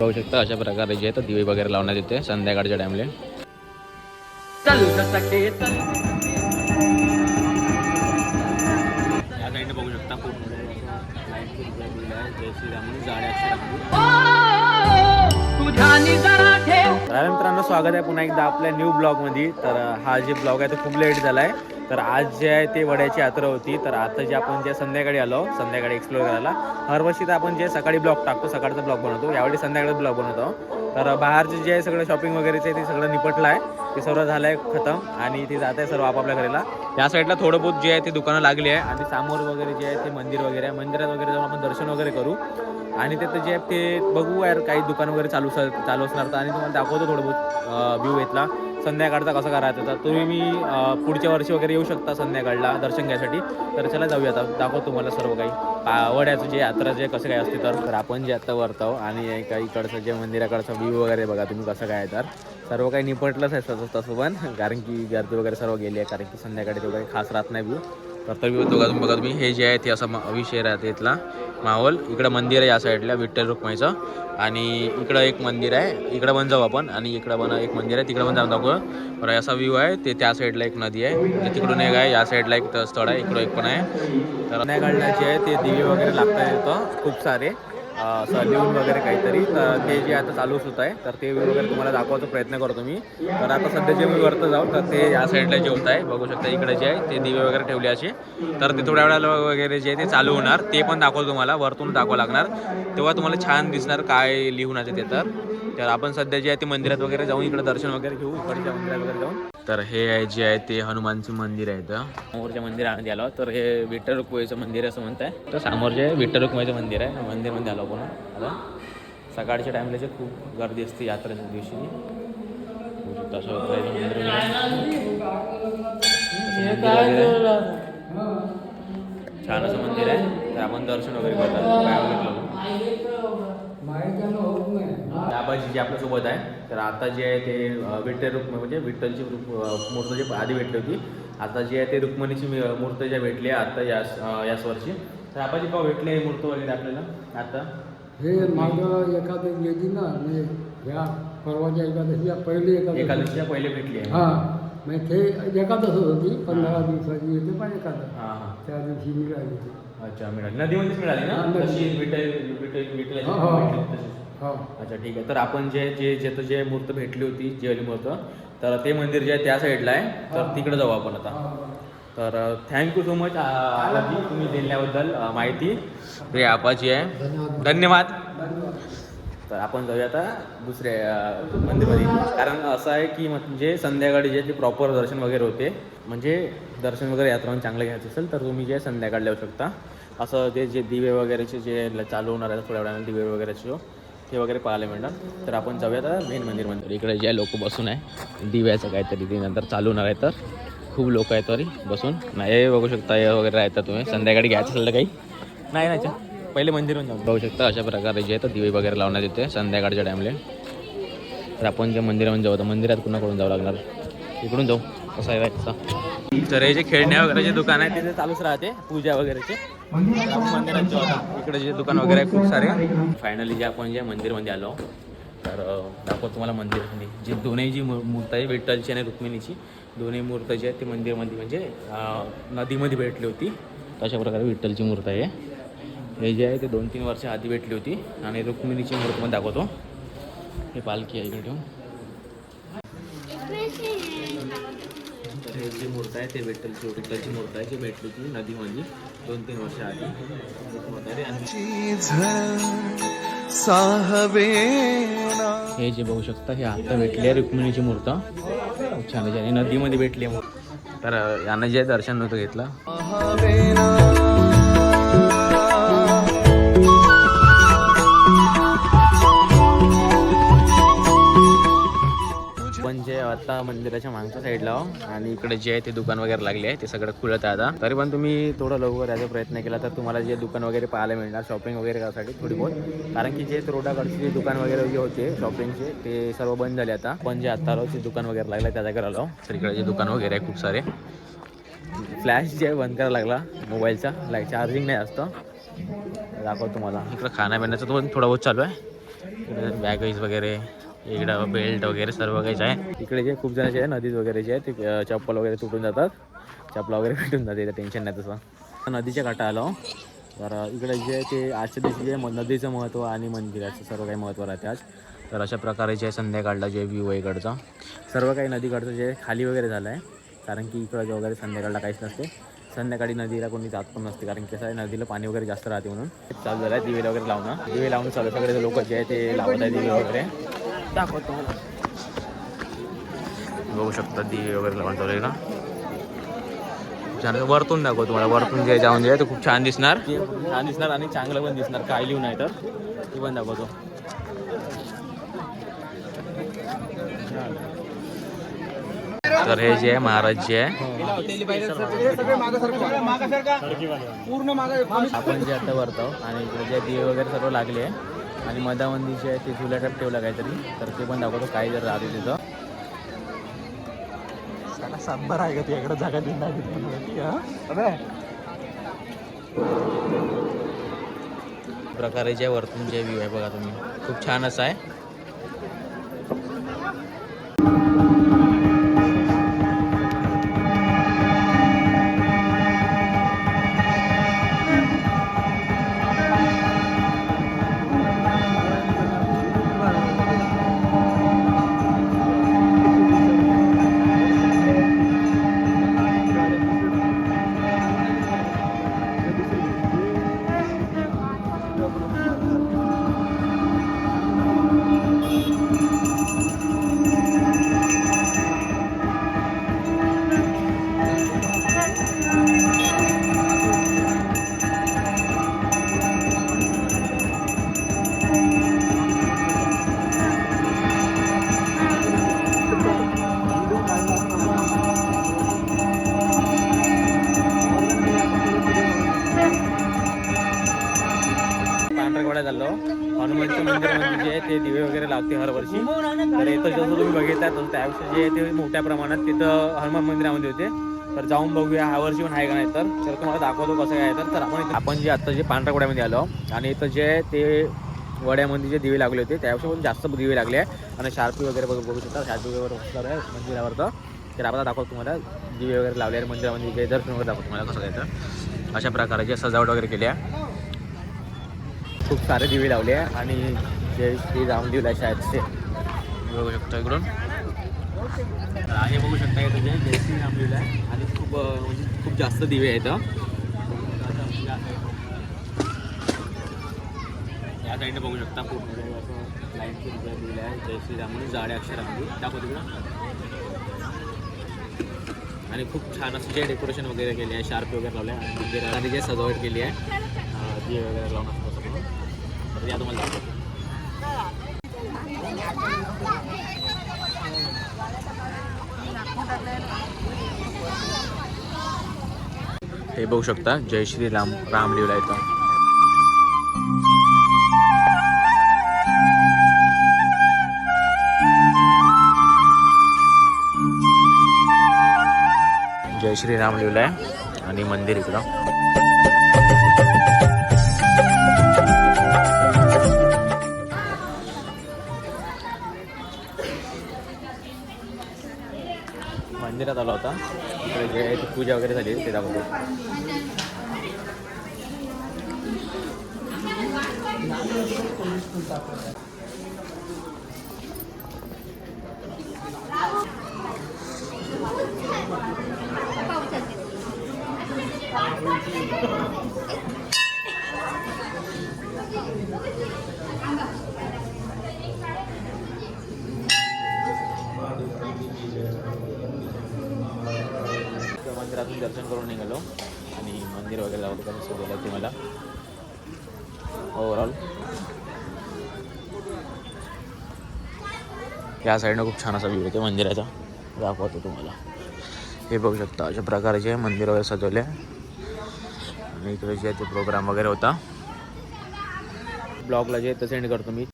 पाहू शकता अशा प्रकारे जे आहे तर दिवे वगैरे लावण्यात येते संध्याकाळच्या टाइमले या साईडने बघू शकता खूप जय श्रीराम जाड्या स्वागत आहे पुन्हा एकदा आपल्या न्यू ब्लॉगमध्ये तर हा जे ब्लॉग आहे तो खूप लेट झाला आहे तर आज जे आहे ते वड्याची यात्रा होती. तर आता जे आपण जे संध्याकाळी आलो संध्याकाळी एक्सप्लोर करायला हरवर्षी तर आपण जे सकाळी ब्लॉग टाकतो सकाळचा ब्लॉग बनवतो. यावेळी संध्याकाळी ब्लॉग बनवतो. तर बाहेरचे जे आहे सगळं शॉपिंग वगैरेचं आहे ते सगळं निपटलं आहे ते सर्व झालं आहे खतम आणि ते जात आहे सर्व आपापल्या घरीला. या साईडला थोडं बहुत जे आहे ते दुकानं लागली आहे. आणि समोर वगैरे जे आहे ते मंदिर वगैरे आहे. मंदिरात वगैरे जाऊन आपण दर्शन वगैरे करू. आणि तिथं जे आहे ते बघू यार काही दुकान वगैरे चालू चालू असणार तर. आणि तुम्हाला दाखवतो थोडं बहुत व्ह्यू घेतला संध्याकाळचा कसं करायचं तर तुम्ही मी पुढच्या वर्षी वगैरे येऊ शकता संध्याकाळला दर्शन घ्यायसाठी. तर चला जाऊया आता. दाखव तुम्हाला सर्व काही. पावड्याचं जे यात्रा जे कसं काय असते तर. आपण जे आता वरताव आणि काही इकडचं जे मंदिराकडचं व्ह्यू वगैरे बघा तुम्ही कसं काय तर. सर्व काही निपटलंच आहे तसं तसं पण. कारण की गर्दी वगैरे सर्व गेली आहे. कारण की संध्याकाळी तेवढं काही खास राहत नाही व्ह्यू तर तर बघा तुम्ही. बघा तुम्ही. हे जे आहे ते असं मा- विषय राहते इथला. माहोल. इकडं मंदिर आहे या साईडला विठ्ठल रुक्माईचं. आणि इकडं एक मंदिर आहे. इकडं पण जाऊ आपण. आणि इकडं पण एक मंदिर आहे. तिकडं पण जाऊन दाखवू. बरं असा व्ह्यू आहे. ते त्या साईडला एक नदी आहे. तिकडून एक आहे. या साईडला एक स्थळ आहे. इकडं एक पण आहे. तर नाही आहे. ते दिवे वगैरे लागता इथं खूप सारे. असं लिहून वगैरे काहीतरी. तर ते जे आता चालूच होत आहे तर ते वगैरे तुम्हाला दाखवायचा प्रयत्न करतो मी. तर आता सध्या जे मी वरतं जाऊ तर ते या साईडला जे होत आहे बघू शकता इकडे जे आहे ते दिवे वगैरे ठेवले असे. तर ते थोड्या वेळाला वगैरे जे आहे ते चालू होणार. ते पण दाखवतो तुम्हाला वरतून दाखवावं लागणार. तेव्हा तुम्हाला छान दिसणार काय लिहून असे ते तर. तर आपण सध्या जे आहे ते मंदिरात वगैरे जाऊन इकडे दर्शन वगैरे घेऊ इकडच्या मंदिरात वगैरे जाऊन. तर हे आहे जे आहे ते हनुमानचं मंदिर आहे इथं. समोरच्या मंदिरामध्ये आलो तर हे विठ्ठल रुक्माईचं मंदिर असं असं म्हणताय. तर समोर जे आहे विठ्ठल रुक्माईचं मंदिर आहे मंदिरमध्ये आलो आपण. आता सकाळच्या टाईमला जे खूप गर्दी असते यात्रेच्या दिवशी. तसं मंदिर छान असं मंदिर आहे. तर आपण दर्शन वगैरे करतात. काय वगैरे आबाजी जे आपल्यासोबत आहे तर आता जे आहे ते विठ्ठल रुक्म म्हणजे विठ्ठलची रूप अं, मूर्त जे आधी भेटली होती आता जे आहे ते रुक्मणीची मी- मूर्त ज्या भेटली आहे आता याच अं, याच वर्षी. तर आबाजी केव्हा भेटली आहे मूर्त वगैरे आपल्याला आता? हे मागं एकादशी गेली ना म्हणजे ह्या परवाच्या एकादशीला पहिली एकादशी. एकादशीच्या पहिले भेटली आहे. हां. म्हणजे ते एकादशच होती पंधरा दिवसाची येते पण एकादश. त्या दिवशी मिळाली होती. अच्छा मिळाली. नदीमध्येच मिळाली ना? हा. तशी हो, हो. भेटली होती तशीच. हो. अच्छा ठीक आहे. तर आपण जे जे जिथं जे मूर्त भेटली होती जेवली मूर्त तर ते मंदिर जे आहे त्या साईडला आहे. तर तिकडे जाऊ आपण आता. तर थँक्यू सो मच आबाजी तुम्ही दिल्याबद्दल अ, माहिती. ते आबाजी आहे. धन्यवाद. तर आपण जाऊया आता दुसऱ्या मंदिरमध्ये. कारण असं आहे की म्हणजे संध्याकाळी जे ते प्रॉपर दर्शन वगैरे होते म्हणजे दर्शन वगैरे यात्रा चांगलं घ्यायचं असेल तर तुम्ही जे संध्याकाळी येऊ शकता. असं ते जे दिवे वगैरेचे जे ल- चालू होणार आहे थोड्या वेळाने दिवे वगैरेचे ते वगैरे पाहायला मिळणार. तर आपण जाऊया आता मेन मंदिरमध्ये. इकडे जे लोक बसून आहे दिव्याचं काहीतरी ते नंतर चालू होणार आहे तर खूप लोक आहेत तरी बसून. नाही बघू शकता हे वगैरे राहतात तुम्ही. संध्याकाळी घ्यायचं असेल तर काही. नाही नाही पहिले मंदिरून जाऊ. बघू शकता अशा प्रकारे जे आहे तर दिवे वगैरे लावण्यात येते संध्याकाळच्या टाईमले तर आपण जे मंदिरामध्ये जाऊ आता मंदिरात कुणाकडून जावं लागणार? इकडून जाऊ. कसं आहे राहायचं तर हे जे खेळण्या वगैरेचे दुकान आहे तिथे चालूच राहते पूजा वगैरेचे. आपण मंदिरात जाऊ आता. इकडे जे दुकान वगैरे आहे खूप सारे. फायनली जे आपण जे मंदिरमध्ये आलो तर दाखवतो तुम्हाला मंदिरमध्ये. जी दोन्ही जी मूर्त आहे विठ्ठलची आणि रुक्मिणीची दोन्ही मूर्त जी आहे ती मंदिरमध्ये म्हणजे नदीमध्ये भेटली होती. तशा प्रकारे विठ्ठलची मूर्त आहे. हे जे आहे ते दोन तीन वर्ष आधी भेटली होती आणि रुक्मिणीची मूर्त पण दाखवतो. हे पालखी आहे इकडे ठेवून. तर हे जी मूर्त आहे ते विठ्ठलची विठ्ठलची मूर्त आहे ती भेटली होती नदीमध्ये दोन तीन वर्ष आधी. हे जे बघू शकता हे आता भेटली आहे रुक्मिणीची मूर्त. खूप छान आणि नदीमध्ये भेटली आहे तर यानं जे दर्शन नव्हतं घेतलं. आत्ता आता मंदिराच्या मागच्या साईडला आणि इकडे जे आहे ते दुकान वगैरे लागले आहे ते सगळं खुलत आहे आता. तरी पण तुम्ही थोडं लवकर याचा प्रयत्न केला तर तुम्हाला जे दुकान वगैरे पाहायला मिळणार शॉपिंग वगैरे करायसाठी थोडी बहुत. कारण की जे रोडाकडचे जे दुकान वगैरे जे होते शॉपिंगचे ते सर्व बंद झाले आता. पण जे आता आलो ते दुकान वगैरे लागलं त्या जागेवर आलो. तर इकडे जे दुकान वगैरे आहे खूप सारे. फ्लॅश जे आहे बंद करायला लागला मोबाईलचा. लाइट चार्जिंग नाही असतं दाखवतो तुम्हाला. इकडं खाण्यापिण्याचं तो पण थोडा बहुत चालू आहे. बॅगेज वगैरे. इकडं बेल्ट वगैरे सर्व काहीच आहे. इकडे जे खूप जणांचे आहे नदीत वगैरे जे आहे ते चप्पल वगैरे तुटून जातात. चपला वगैरे भेटून जाते टेन्शन नाही तसं. नदीच्या काटा आलो. तर इकडे जे आहे ते आजच्या दिवशी जे नदीचं महत्त्व आणि मंदिराचं सर्व काही महत्त्व राहते आज. तर अशा प्रकारे जे संध्याकाळला जे व्ह्यू आहे इकडचा. सर्व काही नदीकडचं जे खाली वगैरे झालं आहे. कारण की इकडं जे वगैरे संध्याकाळला काहीच नसते. संध्याकाळी नदीला कोणी जात पण नसते. कारण की कसं आहे नदीला पाणी वगैरे जास्त राहते म्हणून. चालू झालं आहे दिवे वगैरे लावणं. दिवे लावून चालू सगळे लोक जे आहे ते लावत आहे दिवे वगैरे. दाखवतो बघू शकता दिवे वगैरे आहे का? छान वरतून दाखव तुम्हाला वरतून जे जाऊन जे ते खूप छान दिसणार. छान दिसणार आणि चांगलं पण दिसणार काय लिहून आहे तर. ते पण दाखवतो. तर हे जे आहे महाराज जे आहे. आपण जे आता वरतो आणि जे दिवे वगैरे सर्व लागले आहे आणि मधामंदी जे आहे ते चुल्या टाईप ठेवलं काहीतरी. तर ते पण दाखवतो. काय जर राहते तिथं. सांबार आहे का तुझ्याकडे जागा प्रकारे जे वरतून जे व्ह्यू आहे बघा तुम्ही. खूप छान असं आहे. पांढरकवड्या झालो हनुमानचं मंदिर म्हणजे जे आहे ते दिवे वगैरे लावते हर वर्षी. तर इथं जसं तुम्ही बघितलं तर त्यापेक्षा जे आहे ते मोठ्या प्रमाणात तिथं हनुमान मंदिरामध्ये होते. तर जाऊन बघूया ह्या वर्षी पण आहे का नाही तर. तर तुम्हाला दाखवतो कसं काय तर. तर आपण आपण जे आता जे पांढरकवड्यामध्ये आलो आणि इथं जे ते वड्यामध्ये जे दिवे लागले होते त्यापेक्षा पण जास्त दिवे लागले आहे. आणि शार्पी वगैरे बघू बघू शकता. शार्पी वगैरे बसणार आहे मंदिरावरचं. तर आपण दाखवतो तुम्हाला. दिवे वगैरे लावले आहे मंदिरामध्ये. जे दर्शन वगैरे दाखवतो तुम्हाला कसं काय तर. अशा प्रकारे सजावट वगैरे केली आहे. खूप सारे दिवे लावले आहे आणि जय श्री राम लिवला आहे शाळेत ते बघू शकता इकडून. हे बघू शकता इथं जय जय श्री राम लिवला आहे. आणि खूप म्हणजे खूप जास्त दिवे आहेत या साईडने बघू शकता पूर्ण म्हणजे असं लाईनचे दिवे लिहिले आहे जय श्रीराम म्हणून जाड्या अक्षरामध्ये. दाखव तिकडं. आणि खूप छान असं जे डेकोरेशन वगैरे केले आहे शार्प वगैरे लावले आहे. आणि जे सजावट केली आहे दिवे वगैरे लावून असतं असं म्हणून तर या तुम्हाला. हे बघू शकता जय श्री राम राम लिवला येतो. जय श्री राम लिवला आहे आणि मंदिर इकडं. मंदिरात आला होता. इकडे जे आहे पूजा वगैरे झाली ते दाखवतो तर मंदिरातून दर्शन करून निघालो. आणि मंदिर वगैरे लावलं त्यांनी सजवलं ते मला ओवरऑल या साईडनं खूप छान असा व्ह्यू होते मंदिराचा. दाखवतो तुम्हाला. हे बघू शकता अशा प्रकारचे मंदिर वगैरे सजवले. आणि इकडे जे ते प्रोग्राम वगैरे होता. ब्लॉगला जे सेंड करतो मी.